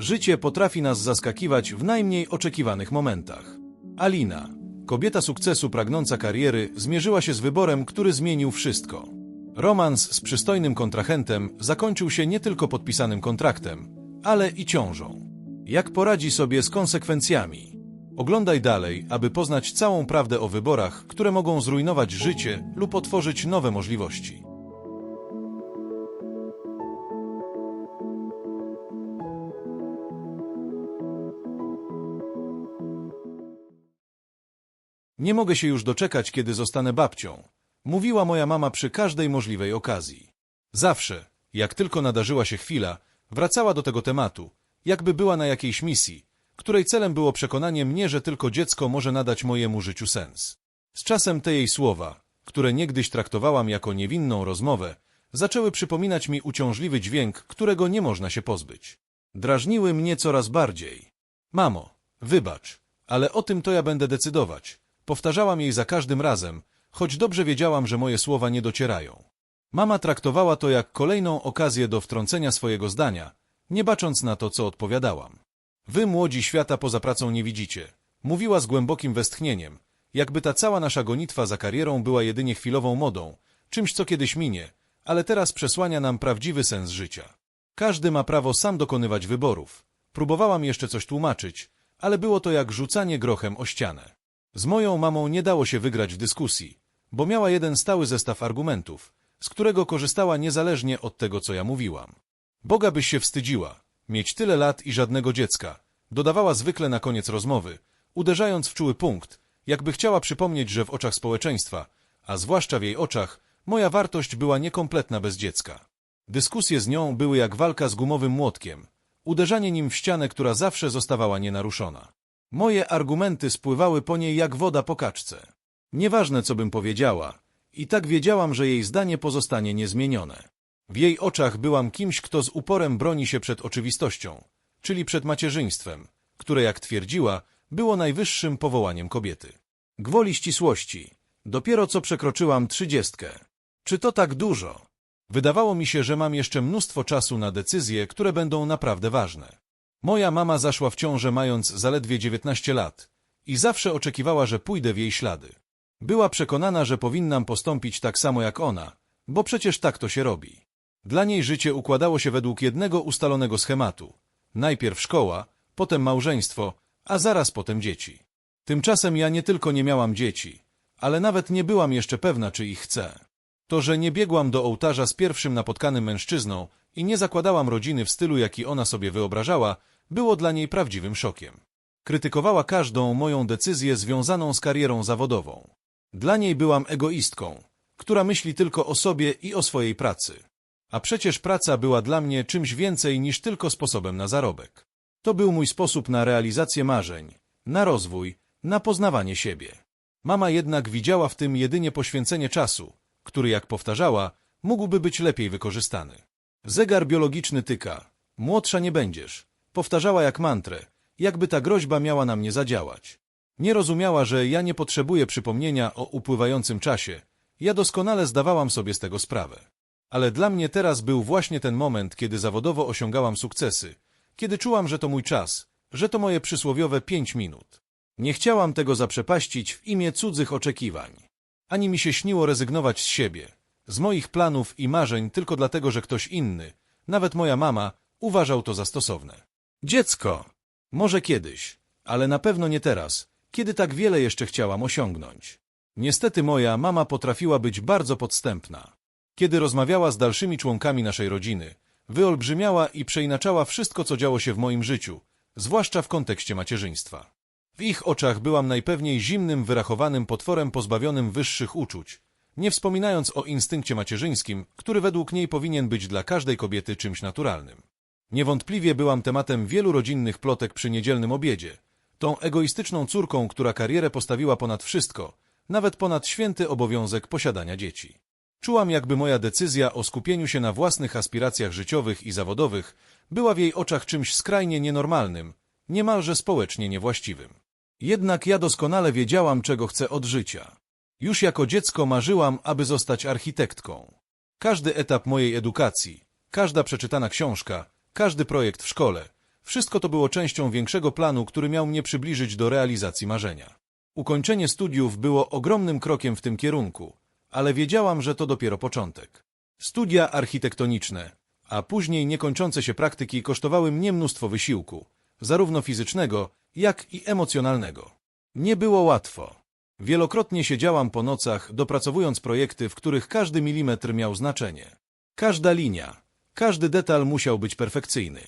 Życie potrafi nas zaskakiwać w najmniej oczekiwanych momentach. Alina, kobieta sukcesu pragnąca kariery, zmierzyła się z wyborem, który zmienił wszystko. Romans z przystojnym kontrahentem zakończył się nie tylko podpisanym kontraktem, ale i ciążą. Jak poradzi sobie z konsekwencjami? Oglądaj dalej, aby poznać całą prawdę o wyborach, które mogą zrujnować życie lub otworzyć nowe możliwości. Nie mogę się już doczekać, kiedy zostanę babcią. Mówiła moja mama przy każdej możliwej okazji. Zawsze, jak tylko nadarzyła się chwila, wracała do tego tematu, jakby była na jakiejś misji, której celem było przekonanie mnie, że tylko dziecko może nadać mojemu życiu sens. Z czasem te jej słowa, które niegdyś traktowałam jako niewinną rozmowę, zaczęły przypominać mi uciążliwy dźwięk, którego nie można się pozbyć. Drażniły mnie coraz bardziej. Mamo, wybacz, ale o tym to ja będę decydować. Powtarzałam jej za każdym razem, choć dobrze wiedziałam, że moje słowa nie docierają. Mama traktowała to jak kolejną okazję do wtrącenia swojego zdania, nie bacząc na to, co odpowiadałam. Wy, młodzi świata poza pracą nie widzicie. Mówiła z głębokim westchnieniem, jakby ta cała nasza gonitwa za karierą była jedynie chwilową modą, czymś, co kiedyś minie, ale teraz przesłania nam prawdziwy sens życia. Każdy ma prawo sam dokonywać wyborów. Próbowałam jeszcze coś tłumaczyć, ale było to jak rzucanie grochem o ścianę. Z moją mamą nie dało się wygrać w dyskusji, bo miała jeden stały zestaw argumentów, z którego korzystała niezależnie od tego, co ja mówiłam. Boga byś się wstydziła, mieć tyle lat i żadnego dziecka, dodawała zwykle na koniec rozmowy, uderzając w czuły punkt, jakby chciała przypomnieć, że w oczach społeczeństwa, a zwłaszcza w jej oczach, moja wartość była niekompletna bez dziecka. Dyskusje z nią były jak walka z gumowym młotkiem, uderzanie nim w ścianę, która zawsze zostawała nienaruszona. Moje argumenty spływały po niej jak woda po kaczce. Nieważne, co bym powiedziała, i tak wiedziałam, że jej zdanie pozostanie niezmienione. W jej oczach byłam kimś, kto z uporem broni się przed oczywistością, czyli przed macierzyństwem, które, jak twierdziła, było najwyższym powołaniem kobiety. Gwoli ścisłości, dopiero co przekroczyłam trzydziestkę. Czy to tak dużo? Wydawało mi się, że mam jeszcze mnóstwo czasu na decyzje, które będą naprawdę ważne. Moja mama zaszła w ciążę mając zaledwie 19 lat i zawsze oczekiwała, że pójdę w jej ślady. Była przekonana, że powinnam postąpić tak samo jak ona, bo przecież tak to się robi. Dla niej życie układało się według jednego ustalonego schematu. Najpierw szkoła, potem małżeństwo, a zaraz potem dzieci. Tymczasem ja nie tylko nie miałam dzieci, ale nawet nie byłam jeszcze pewna, czy ich chcę. To, że nie biegłam do ołtarza z pierwszym napotkanym mężczyzną i nie zakładałam rodziny w stylu, jaki ona sobie wyobrażała, było dla niej prawdziwym szokiem. Krytykowała każdą moją decyzję związaną z karierą zawodową. Dla niej byłam egoistką, która myśli tylko o sobie i o swojej pracy. A przecież praca była dla mnie czymś więcej niż tylko sposobem na zarobek. To był mój sposób na realizację marzeń, na rozwój, na poznawanie siebie. Mama jednak widziała w tym jedynie poświęcenie czasu, który, jak powtarzała, mógłby być lepiej wykorzystany. Zegar biologiczny tyka. Młodsza nie będziesz. Powtarzała jak mantrę, jakby ta groźba miała na mnie zadziałać. Nie rozumiała, że ja nie potrzebuję przypomnienia o upływającym czasie. Ja doskonale zdawałam sobie z tego sprawę. Ale dla mnie teraz był właśnie ten moment, kiedy zawodowo osiągałam sukcesy, kiedy czułam, że to mój czas, że to moje przysłowiowe pięć minut. Nie chciałam tego zaprzepaścić w imię cudzych oczekiwań. Ani mi się śniło rezygnować z siebie, z moich planów i marzeń tylko dlatego, że ktoś inny, nawet moja mama, uważał to za stosowne. Dziecko! Może kiedyś, ale na pewno nie teraz, kiedy tak wiele jeszcze chciałam osiągnąć. Niestety moja mama potrafiła być bardzo podstępna. Kiedy rozmawiała z dalszymi członkami naszej rodziny, wyolbrzymiała i przeinaczała wszystko, co działo się w moim życiu, zwłaszcza w kontekście macierzyństwa. W ich oczach byłam najpewniej zimnym, wyrachowanym potworem pozbawionym wyższych uczuć, nie wspominając o instynkcie macierzyńskim, który według niej powinien być dla każdej kobiety czymś naturalnym. Niewątpliwie byłam tematem wielu rodzinnych plotek przy niedzielnym obiedzie, tą egoistyczną córką, która karierę postawiła ponad wszystko, nawet ponad święty obowiązek posiadania dzieci. Czułam, jakby moja decyzja o skupieniu się na własnych aspiracjach życiowych i zawodowych była w jej oczach czymś skrajnie nienormalnym, niemalże społecznie niewłaściwym. Jednak ja doskonale wiedziałam, czego chcę od życia. Już jako dziecko marzyłam, aby zostać architektką. Każdy etap mojej edukacji, każda przeczytana książka, każdy projekt w szkole Wszystko to było częścią większego planu, który miał mnie przybliżyć do realizacji marzenia. Ukończenie studiów było ogromnym krokiem w tym kierunku, ale wiedziałam, że to dopiero początek. Studia architektoniczne, a później niekończące się praktyki kosztowały mnie mnóstwo wysiłku, zarówno fizycznego, jak i emocjonalnego. Nie było łatwo. Wielokrotnie siedziałam po nocach, dopracowując projekty, w których każdy milimetr miał znaczenie. Każda linia, każdy detal musiał być perfekcyjny.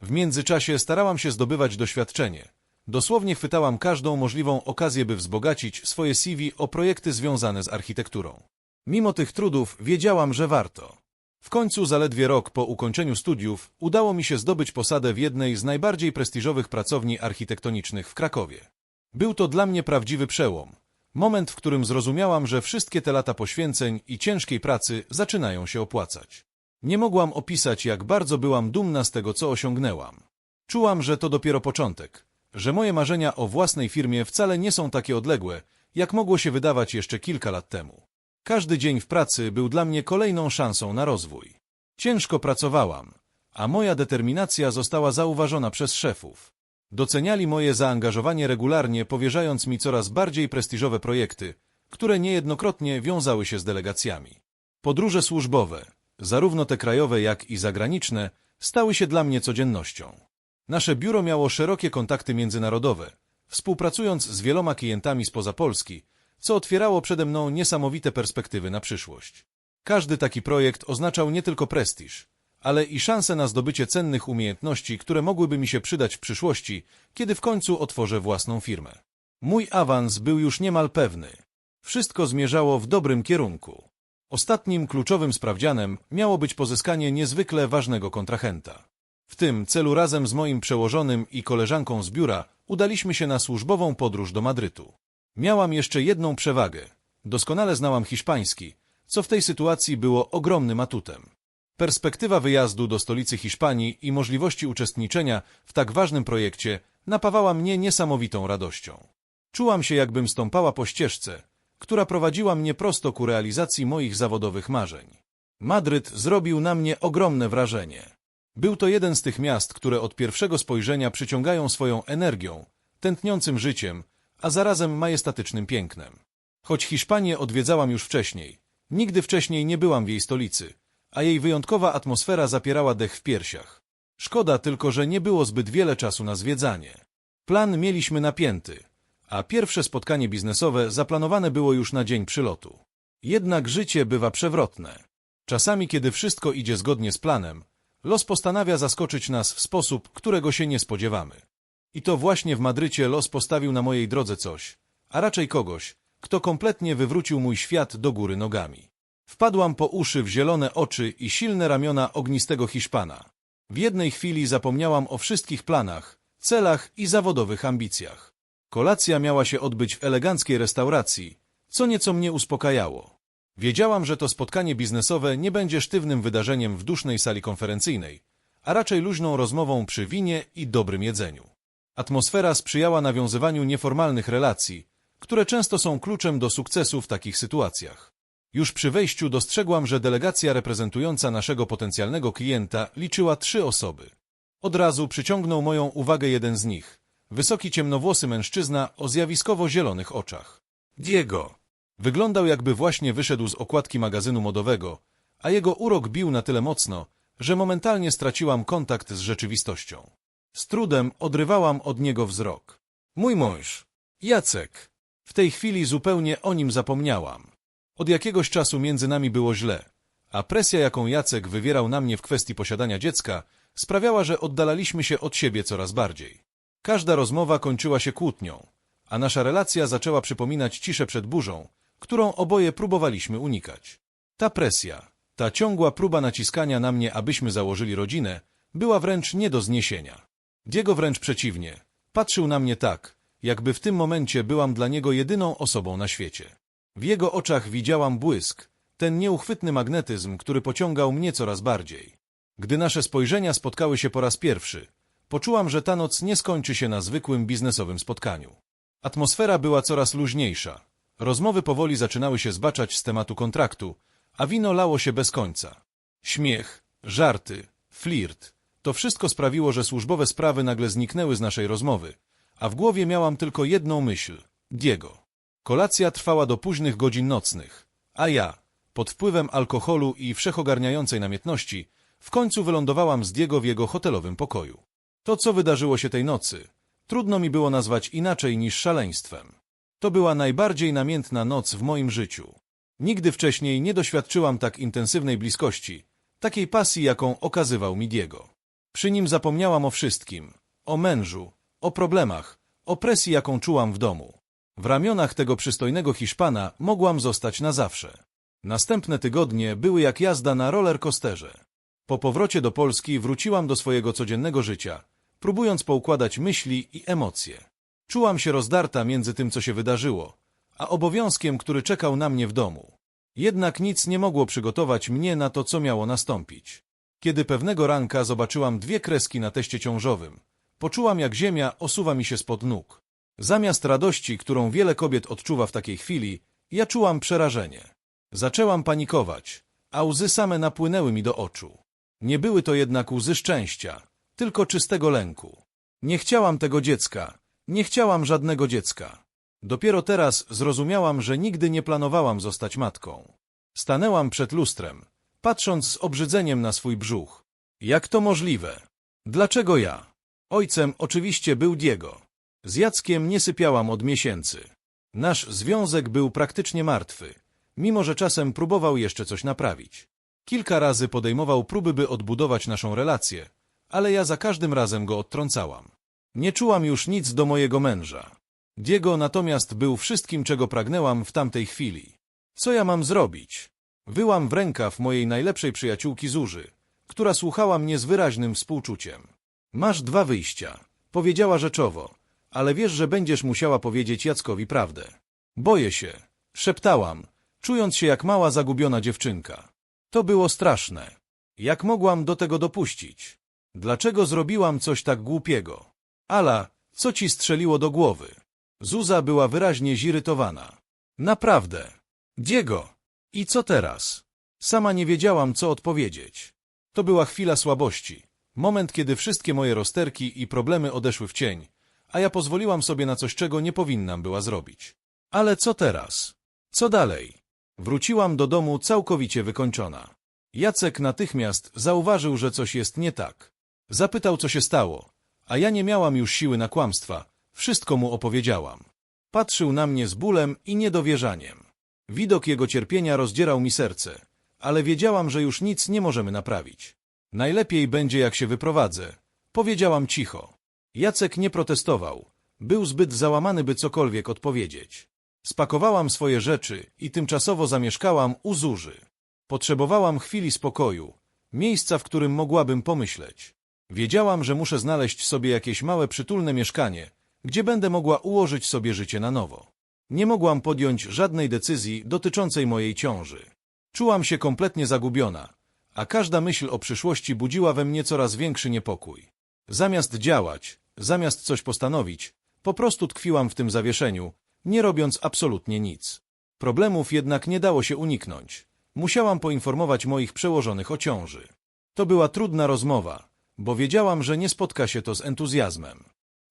W międzyczasie starałam się zdobywać doświadczenie. Dosłownie chwytałam każdą możliwą okazję, by wzbogacić swoje CV o projekty związane z architekturą. Mimo tych trudów wiedziałam, że warto. W końcu, zaledwie rok po ukończeniu studiów, udało mi się zdobyć posadę w jednej z najbardziej prestiżowych pracowni architektonicznych w Krakowie. Był to dla mnie prawdziwy przełom. Moment, w którym zrozumiałam, że wszystkie te lata poświęceń i ciężkiej pracy zaczynają się opłacać. Nie mogłam opisać, jak bardzo byłam dumna z tego, co osiągnęłam. Czułam, że to dopiero początek, że moje marzenia o własnej firmie wcale nie są takie odległe, jak mogło się wydawać jeszcze kilka lat temu. Każdy dzień w pracy był dla mnie kolejną szansą na rozwój. Ciężko pracowałam, a moja determinacja została zauważona przez szefów. Doceniali moje zaangażowanie regularnie, powierzając mi coraz bardziej prestiżowe projekty, które niejednokrotnie wiązały się z delegacjami. Podróże służbowe, zarówno te krajowe, jak i zagraniczne, stały się dla mnie codziennością. Nasze biuro miało szerokie kontakty międzynarodowe, współpracując z wieloma klientami spoza Polski, co otwierało przede mną niesamowite perspektywy na przyszłość. Każdy taki projekt oznaczał nie tylko prestiż, ale i szansę na zdobycie cennych umiejętności, które mogłyby mi się przydać w przyszłości, kiedy w końcu otworzę własną firmę. Mój awans był już niemal pewny. Wszystko zmierzało w dobrym kierunku. Ostatnim kluczowym sprawdzianem miało być pozyskanie niezwykle ważnego kontrahenta. W tym celu razem z moim przełożonym i koleżanką z biura udaliśmy się na służbową podróż do Madrytu. Miałam jeszcze jedną przewagę. Doskonale znałam hiszpański, co w tej sytuacji było ogromnym atutem. Perspektywa wyjazdu do stolicy Hiszpanii i możliwości uczestniczenia w tak ważnym projekcie napawała mnie niesamowitą radością. Czułam się, jakbym stąpała po ścieżce, która prowadziła mnie prosto ku realizacji moich zawodowych marzeń. Madryt zrobił na mnie ogromne wrażenie. Był to jeden z tych miast, które od pierwszego spojrzenia przyciągają swoją energią, tętniącym życiem, a zarazem majestatycznym pięknem. Choć Hiszpanię odwiedzałam już wcześniej, nigdy wcześniej nie byłam w jej stolicy – a jej wyjątkowa atmosfera zapierała dech w piersiach. Szkoda tylko, że nie było zbyt wiele czasu na zwiedzanie. Plan mieliśmy napięty, a pierwsze spotkanie biznesowe zaplanowane było już na dzień przylotu. Jednak życie bywa przewrotne. Czasami, kiedy wszystko idzie zgodnie z planem, los postanawia zaskoczyć nas w sposób, którego się nie spodziewamy. I to właśnie w Madrycie los postawił na mojej drodze coś, a raczej kogoś, kto kompletnie wywrócił mój świat do góry nogami. Wpadłam po uszy w zielone oczy i silne ramiona ognistego Hiszpana. W jednej chwili zapomniałam o wszystkich planach, celach i zawodowych ambicjach. Kolacja miała się odbyć w eleganckiej restauracji, co nieco mnie uspokajało. Wiedziałam, że to spotkanie biznesowe nie będzie sztywnym wydarzeniem w dusznej sali konferencyjnej, a raczej luźną rozmową przy winie i dobrym jedzeniu. Atmosfera sprzyjała nawiązywaniu nieformalnych relacji, które często są kluczem do sukcesu w takich sytuacjach. Już przy wejściu dostrzegłam, że delegacja reprezentująca naszego potencjalnego klienta liczyła trzy osoby. Od razu przyciągnął moją uwagę jeden z nich. Wysoki ciemnowłosy mężczyzna o zjawiskowo zielonych oczach. Diego. Wyglądał jakby właśnie wyszedł z okładki magazynu modowego, a jego urok bił na tyle mocno, że momentalnie straciłam kontakt z rzeczywistością. Z trudem odrywałam od niego wzrok. Mój mąż, Jacek. W tej chwili zupełnie o nim zapomniałam. Od jakiegoś czasu między nami było źle, a presja, jaką Jacek wywierał na mnie w kwestii posiadania dziecka, sprawiała, że oddalaliśmy się od siebie coraz bardziej. Każda rozmowa kończyła się kłótnią, a nasza relacja zaczęła przypominać ciszę przed burzą, którą oboje próbowaliśmy unikać. Ta presja, ta ciągła próba naciskania na mnie, abyśmy założyli rodzinę, była wręcz nie do zniesienia. Diego wręcz przeciwnie, patrzył na mnie tak, jakby w tym momencie byłam dla niego jedyną osobą na świecie. W jego oczach widziałam błysk, ten nieuchwytny magnetyzm, który pociągał mnie coraz bardziej. Gdy nasze spojrzenia spotkały się po raz pierwszy, poczułam, że ta noc nie skończy się na zwykłym biznesowym spotkaniu. Atmosfera była coraz luźniejsza. Rozmowy powoli zaczynały się zbaczać z tematu kontraktu, a wino lało się bez końca. Śmiech, żarty, flirt. To wszystko sprawiło, że służbowe sprawy nagle zniknęły z naszej rozmowy, a w głowie miałam tylko jedną myśl – Diego. Kolacja trwała do późnych godzin nocnych, a ja, pod wpływem alkoholu i wszechogarniającej namiętności, w końcu wylądowałam z Diego w jego hotelowym pokoju. To, co wydarzyło się tej nocy, trudno mi było nazwać inaczej niż szaleństwem. To była najbardziej namiętna noc w moim życiu. Nigdy wcześniej nie doświadczyłam tak intensywnej bliskości, takiej pasji, jaką okazywał mi Diego. Przy nim zapomniałam o wszystkim, o mężu, o problemach, o presji, jaką czułam w domu. W ramionach tego przystojnego Hiszpana mogłam zostać na zawsze. Następne tygodnie były jak jazda na rollercoasterze. Po powrocie do Polski wróciłam do swojego codziennego życia, próbując poukładać myśli i emocje. Czułam się rozdarta między tym, co się wydarzyło, a obowiązkiem, który czekał na mnie w domu. Jednak nic nie mogło przygotować mnie na to, co miało nastąpić. Kiedy pewnego ranka zobaczyłam dwie kreski na teście ciążowym, poczułam, jak ziemia osuwa mi się spod nóg. Zamiast radości, którą wiele kobiet odczuwa w takiej chwili, ja czułam przerażenie. Zaczęłam panikować, a łzy same napłynęły mi do oczu. Nie były to jednak łzy szczęścia, tylko czystego lęku. Nie chciałam tego dziecka, nie chciałam żadnego dziecka. Dopiero teraz zrozumiałam, że nigdy nie planowałam zostać matką. Stanęłam przed lustrem, patrząc z obrzydzeniem na swój brzuch. Jak to możliwe? Dlaczego ja? Ojcem oczywiście był Diego. Z Jackiem nie sypiałam od miesięcy. Nasz związek był praktycznie martwy, mimo że czasem próbował jeszcze coś naprawić. Kilka razy podejmował próby, by odbudować naszą relację, ale ja za każdym razem go odtrącałam. Nie czułam już nic do mojego męża. Diego natomiast był wszystkim, czego pragnęłam w tamtej chwili. Co ja mam zrobić? Wyłam w rękaw mojej najlepszej przyjaciółki Zuży, która słuchała mnie z wyraźnym współczuciem. Masz dwa wyjścia, powiedziała rzeczowo, ale wiesz, że będziesz musiała powiedzieć Jackowi prawdę. Boję się, szeptałam, czując się jak mała zagubiona dziewczynka. To było straszne. Jak mogłam do tego dopuścić? Dlaczego zrobiłam coś tak głupiego? Ala, co ci strzeliło do głowy? Zuza była wyraźnie zirytowana. Naprawdę. Diego. I co teraz? Sama nie wiedziałam, co odpowiedzieć. To była chwila słabości. Moment, kiedy wszystkie moje rozterki i problemy odeszły w cień, a ja pozwoliłam sobie na coś, czego nie powinnam była zrobić. Ale co teraz? Co dalej? Wróciłam do domu całkowicie wykończona. Jacek natychmiast zauważył, że coś jest nie tak. Zapytał, co się stało, a ja nie miałam już siły na kłamstwa. Wszystko mu opowiedziałam. Patrzył na mnie z bólem i niedowierzaniem. Widok jego cierpienia rozdzierał mi serce, ale wiedziałam, że już nic nie możemy naprawić. Najlepiej będzie, jak się wyprowadzę. Powiedziałam cicho. Jacek nie protestował. Był zbyt załamany, by cokolwiek odpowiedzieć. Spakowałam swoje rzeczy i tymczasowo zamieszkałam u Zuży. Potrzebowałam chwili spokoju, miejsca, w którym mogłabym pomyśleć. Wiedziałam, że muszę znaleźć sobie jakieś małe, przytulne mieszkanie, gdzie będę mogła ułożyć sobie życie na nowo. Nie mogłam podjąć żadnej decyzji dotyczącej mojej ciąży. Czułam się kompletnie zagubiona, a każda myśl o przyszłości budziła we mnie coraz większy niepokój. Zamiast działać, zamiast coś postanowić, po prostu tkwiłam w tym zawieszeniu, nie robiąc absolutnie nic. Problemów jednak nie dało się uniknąć. Musiałam poinformować moich przełożonych o ciąży. To była trudna rozmowa, bo wiedziałam, że nie spotka się to z entuzjazmem.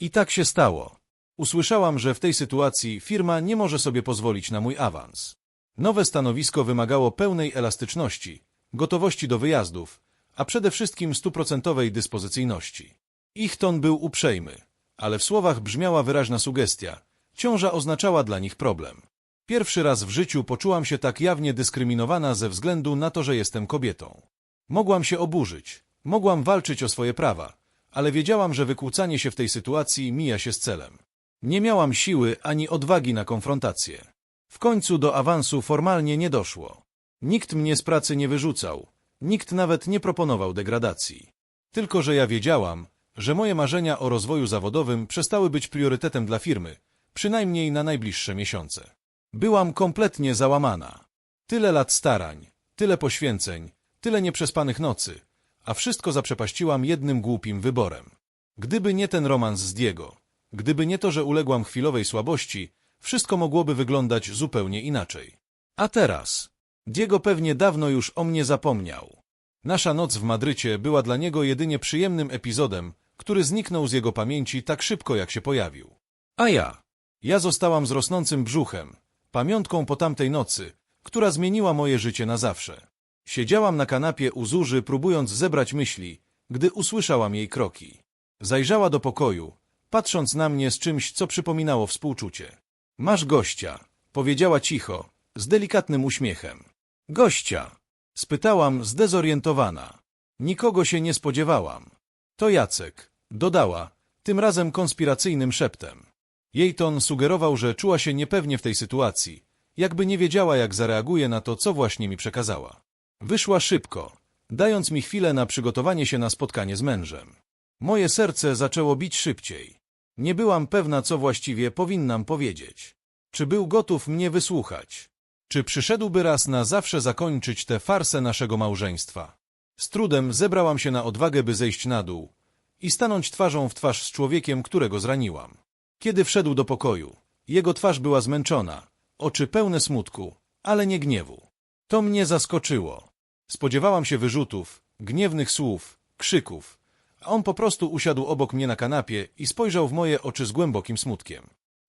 I tak się stało. Usłyszałam, że w tej sytuacji firma nie może sobie pozwolić na mój awans. Nowe stanowisko wymagało pełnej elastyczności, gotowości do wyjazdów, a przede wszystkim stuprocentowej dyspozycyjności. Ich ton był uprzejmy, ale w słowach brzmiała wyraźna sugestia. Ciąża oznaczała dla nich problem. Pierwszy raz w życiu poczułam się tak jawnie dyskryminowana ze względu na to, że jestem kobietą. Mogłam się oburzyć, mogłam walczyć o swoje prawa, ale wiedziałam, że wykłócanie się w tej sytuacji mija się z celem. Nie miałam siły ani odwagi na konfrontację. W końcu do awansu formalnie nie doszło. Nikt mnie z pracy nie wyrzucał, nikt nawet nie proponował degradacji. Tylko, że ja wiedziałam, że moje marzenia o rozwoju zawodowym przestały być priorytetem dla firmy, przynajmniej na najbliższe miesiące. Byłam kompletnie załamana. Tyle lat starań, tyle poświęceń, tyle nieprzespanych nocy, a wszystko zaprzepaściłam jednym głupim wyborem. Gdyby nie ten romans z Diego, gdyby nie to, że uległam chwilowej słabości, wszystko mogłoby wyglądać zupełnie inaczej. A teraz? Diego pewnie dawno już o mnie zapomniał. Nasza noc w Madrycie była dla niego jedynie przyjemnym epizodem, który zniknął z jego pamięci tak szybko, jak się pojawił. A ja? Ja zostałam z rosnącym brzuchem, pamiątką po tamtej nocy, która zmieniła moje życie na zawsze. Siedziałam na kanapie u Zuży, próbując zebrać myśli, gdy usłyszałam jej kroki. Zajrzała do pokoju, patrząc na mnie z czymś, co przypominało współczucie. Masz gościa, powiedziała cicho, z delikatnym uśmiechem. Gościa? Spytałam, zdezorientowana. Nikogo się nie spodziewałam. To Jacek, dodała, tym razem konspiracyjnym szeptem. Jej ton sugerował, że czuła się niepewnie w tej sytuacji, jakby nie wiedziała, jak zareaguje na to, co właśnie mi przekazała. Wyszła szybko, dając mi chwilę na przygotowanie się na spotkanie z mężem. Moje serce zaczęło bić szybciej. Nie byłam pewna, co właściwie powinnam powiedzieć. Czy był gotów mnie wysłuchać? Czy przyszedłby raz na zawsze zakończyć tę farsę naszego małżeństwa? Z trudem zebrałam się na odwagę, by zejść na dół i stanąć twarzą w twarz z człowiekiem, którego zraniłam. Kiedy wszedł do pokoju, jego twarz była zmęczona, oczy pełne smutku, ale nie gniewu. To mnie zaskoczyło. Spodziewałam się wyrzutów, gniewnych słów, krzyków, a on po prostu usiadł obok mnie na kanapie i spojrzał w moje oczy z głębokim smutkiem.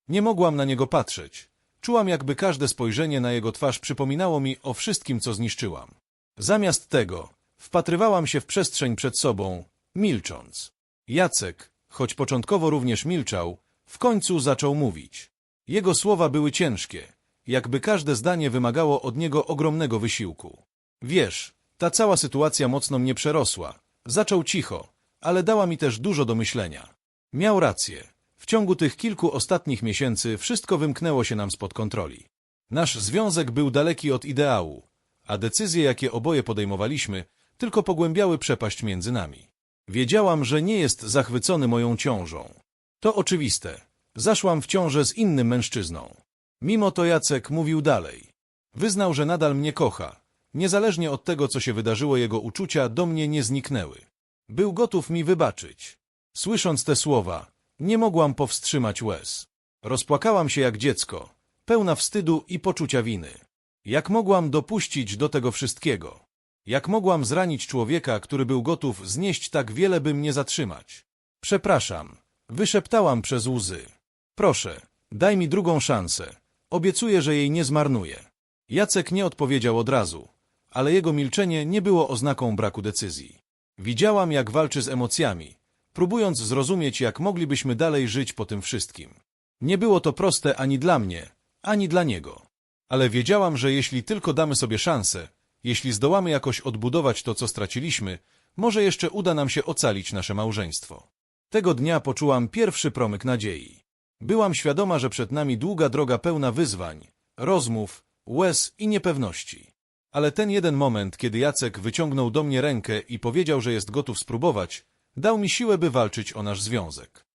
Nie mogłam na niego patrzeć. Czułam, jakby każde spojrzenie na jego twarz przypominało mi o wszystkim, co zniszczyłam. Zamiast tego wpatrywałam się w przestrzeń przed sobą, milcząc. Jacek, choć początkowo również milczał, w końcu zaczął mówić. Jego słowa były ciężkie, jakby każde zdanie wymagało od niego ogromnego wysiłku. Wiesz, ta cała sytuacja mocno mnie przerosła. Zaczął cicho, ale dała mi też dużo do myślenia. Miał rację. W ciągu tych kilku ostatnich miesięcy wszystko wymknęło się nam spod kontroli. Nasz związek był daleki od ideału, a decyzje, jakie oboje podejmowaliśmy, tylko pogłębiały przepaść między nami. Wiedziałam, że nie jest zachwycony moją ciążą. To oczywiste. Zaszłam w ciążę z innym mężczyzną. Mimo to Jacek mówił dalej. Wyznał, że nadal mnie kocha. Niezależnie od tego, co się wydarzyło, jego uczucia do mnie nie zniknęły. Był gotów mi wybaczyć. Słysząc te słowa, nie mogłam powstrzymać łez. Rozpłakałam się jak dziecko, pełna wstydu i poczucia winy. Jak mogłam dopuścić do tego wszystkiego? Jak mogłam zranić człowieka, który był gotów znieść tak wiele, by mnie zatrzymać? Przepraszam, wyszeptałam przez łzy. Proszę, daj mi drugą szansę. Obiecuję, że jej nie zmarnuję. Jacek nie odpowiedział od razu, ale jego milczenie nie było oznaką braku decyzji. Widziałam, jak walczy z emocjami, próbując zrozumieć, jak moglibyśmy dalej żyć po tym wszystkim. Nie było to proste ani dla mnie, ani dla niego. Ale wiedziałam, że jeśli tylko damy sobie szansę, jeśli zdołamy jakoś odbudować to, co straciliśmy, może jeszcze uda nam się ocalić nasze małżeństwo. Tego dnia poczułam pierwszy promyk nadziei. Byłam świadoma, że przed nami długa droga pełna wyzwań, rozmów, łez i niepewności. Ale ten jeden moment, kiedy Jacek wyciągnął do mnie rękę i powiedział, że jest gotów spróbować, dał mi siłę, by walczyć o nasz związek.